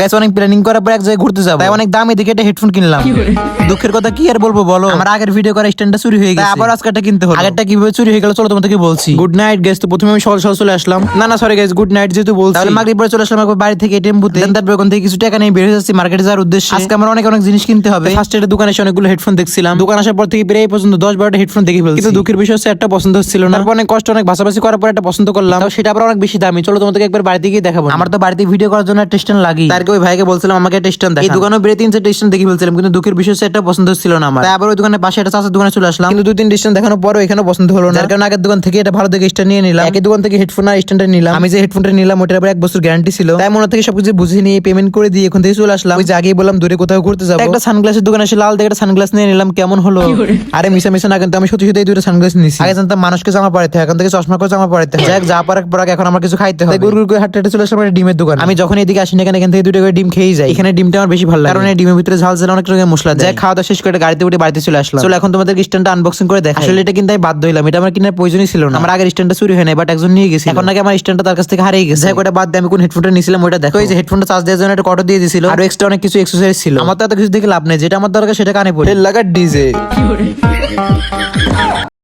Guys অনেক planning করার পর এক জায়গায় ঘুরতে যাব। তাই অনেক দামে দেখে একটা হেডফোন কিনলাম। দুঃখের কথা কি আর বলব বলো? আমার আগের ভিডিও করা স্ট্যান্ডটা চুরি হয়ে গেছে। আবার আজকে একটা কিনতে হলো? আগেরটা কীভাবে চুরি হয়ে গেল চলো তোমাদেরকে বলছি। গুড নাইট গাইস তো প্রথমে আমি সকাল সকাল চলে আসলাম। না না সরি গাইস গুড নাইট যেহেতু বলছি। তাহলে মাগরিব পরে চলে আসলাম একবার বাড়ি থেকে এটিএম বুথে। দেন তারপর ওখান থেকে কিছু টাকা নিয়ে বের হয়ে যাচ্ছি মার্কেটে যাওয়ার উদ্দেশ্যে। আজকে আমার অনেক অনেক জিনিস কিনতে হবে। ফার্স্ট এর দোকানে এসে অনেকগুলো হেডফোন দেখছিলাম। দোকান আসার পর থেকে প্রায় পর্যন্ত দশ বারোটা হেডফোন দেখে ফেলছি। কিন্তু দুঃখের বিষয় হচ্ছে একটা পছন্দ হচ্ছিল না। তারপর অনেক কষ্ট অনেক ভাষাভাষি করার পর একটা পছন্দ করলাম। সেটা আবার অনেক বেশি দামি। চলো তোমাদেরকে একবার বাড়িতে গিয়ে দেখাবো। আমার তো বাড়িতে ভিডিও করার জন্য একটা স্ট্যান্ড লাগি তারকে ওই ভাইকে বলছিলাম আমাকে একটা স্ট্যান্ড দেখা এই দোকানে বেড়ে তিন চারটা স্ট্যান্ড দেখে ফেলছিলাম। কিন্তু দুঃখের বিষয় হচ্ছে একটা পছন্দ হচ্ছিল না আমার। আবার ওই দোকানের পাশে একটা চাষের দোকানে চলে আসলাম। কিন্তু দুই তিন স্ট্যান্ড দেখানোর পরও এখানে পছন্দ হলো না। কারণে আগের দোকান থেকে এটা ভালো দেখে স্ট্যান্ড নিয়ে নিলাম। একই দোকান থেকে হেডফোন আর স্ট্যান্ডটা নিলাম। আমি যে হেডফোনটা নিলাম ওটার এক বছর গ্যারান্টি ছিল। তাই মনে থেকে সবকিছু বুঝে নিয়ে পেমেন্ট করে দিয়ে এখন থেকে চলে আসলাম। ওই যে আগেই বললাম দূরে কোথাও ঘুরতে যাব। একটা সানগ্লাসের দোকানে এসে লাল দেখে একটা সানগ্লাস নিয়ে নিলাম কেমন হলো? আরে মিশা মিশা না কিন্তু আমি সত্যি সত্যি এই দুটো সানগ্লাস নিছি। আগে জানতাম মানুষকে জামা পড়াইতে হয় এখন থেকে চশমা করে জামা পড়াইতে হয়। যাক যা পারাক পরাক এখন আমার কিছু খাইতে হবে। গুড় গুড় করে হাঁটতে হাঁটতে চলে আসলাম একটা ডিমের দোকান। আমি যখন এদিকে আসি না কেন এখান থেকে দুটো করে ডিম খেয়ে যাই। এখানে ডিমটা আমার বেশি ভালো লাগে। কারণ এই ডিমের ভিতরে ঝাল ঝাল অনেক রকমের মশলা দেয়। যাক, খাওয়া দাওয়া শেষ করে গাড়িতে উঠে বাড়িতে চলে আসলাম। চলো এখন তোমাদের স্ট্যান্ডটা আনবক্সিং করে দেখা আসলে এটা কিন্তু আমি বাধ্য হইলাম। এটা আমার কিনার প্রয়োজনই ছিল না। আমার আগের স্ট্যান্ডটা চুরি হয় না বাট একজন নিয়ে গেছে এখন নাকি আমার স্ট্যান্ডটা তার কাছ থেকে হারিয়ে গেছে। ওটা বাদ দিয়ে আমি কোন হেডফোনটা নিয়েছিলাম ওটা দেখো। এই যে হেডফোনটা চার্জ দেওয়ার জন্য একটা কটো দিয়ে দিছিল আর এক্সট্রা অনেক কিছু এক্সারসাইজ ছিল। আমার তো এত কিছু দেখে লাভ নেই। যেটা আমার দরকার সেটা কানে পড়ে। লাগা ডিজে।